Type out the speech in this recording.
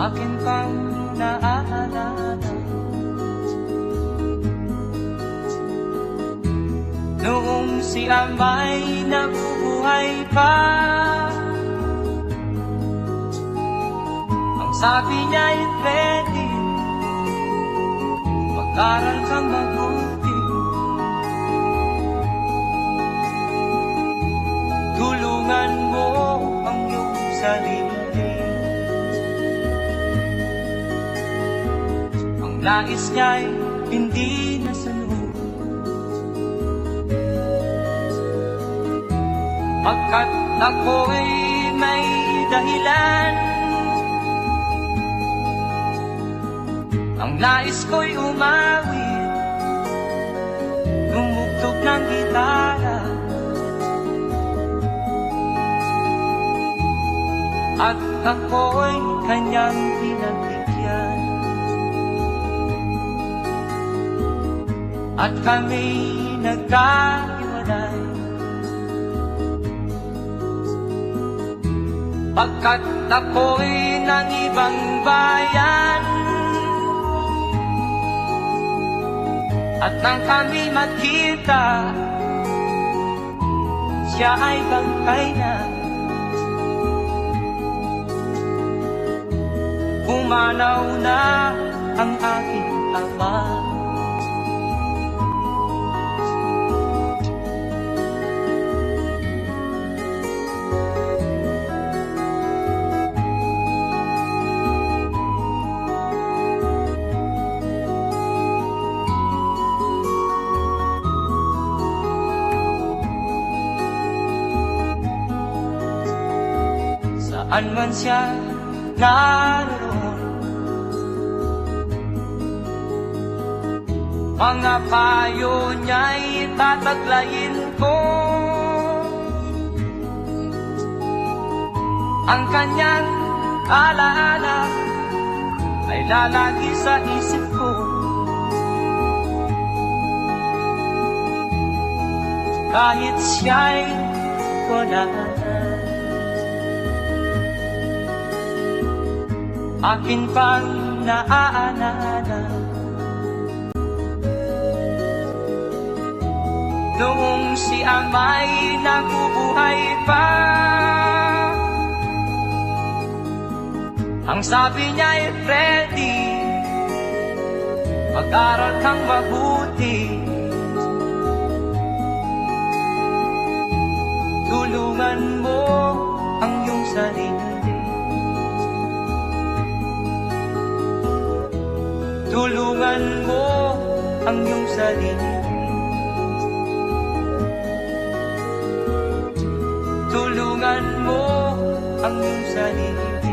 akin pang naaalala. Noong si Amay nabubuhay pa Ang sabi niya'y pwede. Mag-aral kang mabuti. Tulungan mo ang iyong sarili. Nais niya'y hindi nasunod. Pagkat ako'y may dahilan Ang nais ko'y umawit Tumugtog ng gitara. At ako'y kanyang pinagbigyan At kami nagkahiwalay. Pagkat ako'y ng ibang bayan At nang kami magkita Siya ay bangkay na. Pumanaw na ang aking ama Saan man siya naroon Mga payo niya'y tataglayin ko. Ang kanyang alaala ay lalagi sa isip ko. Kahit siya'y wala. na akin pang naaalala. Noong si Amay nabubuhay pa. Ang sabi niya ay Freddy Mag-aral kang mabuti. Tulungan mo ang iyong sarili Tulungan mo ang iyong sarili. Tulungan mo ang iyong sarili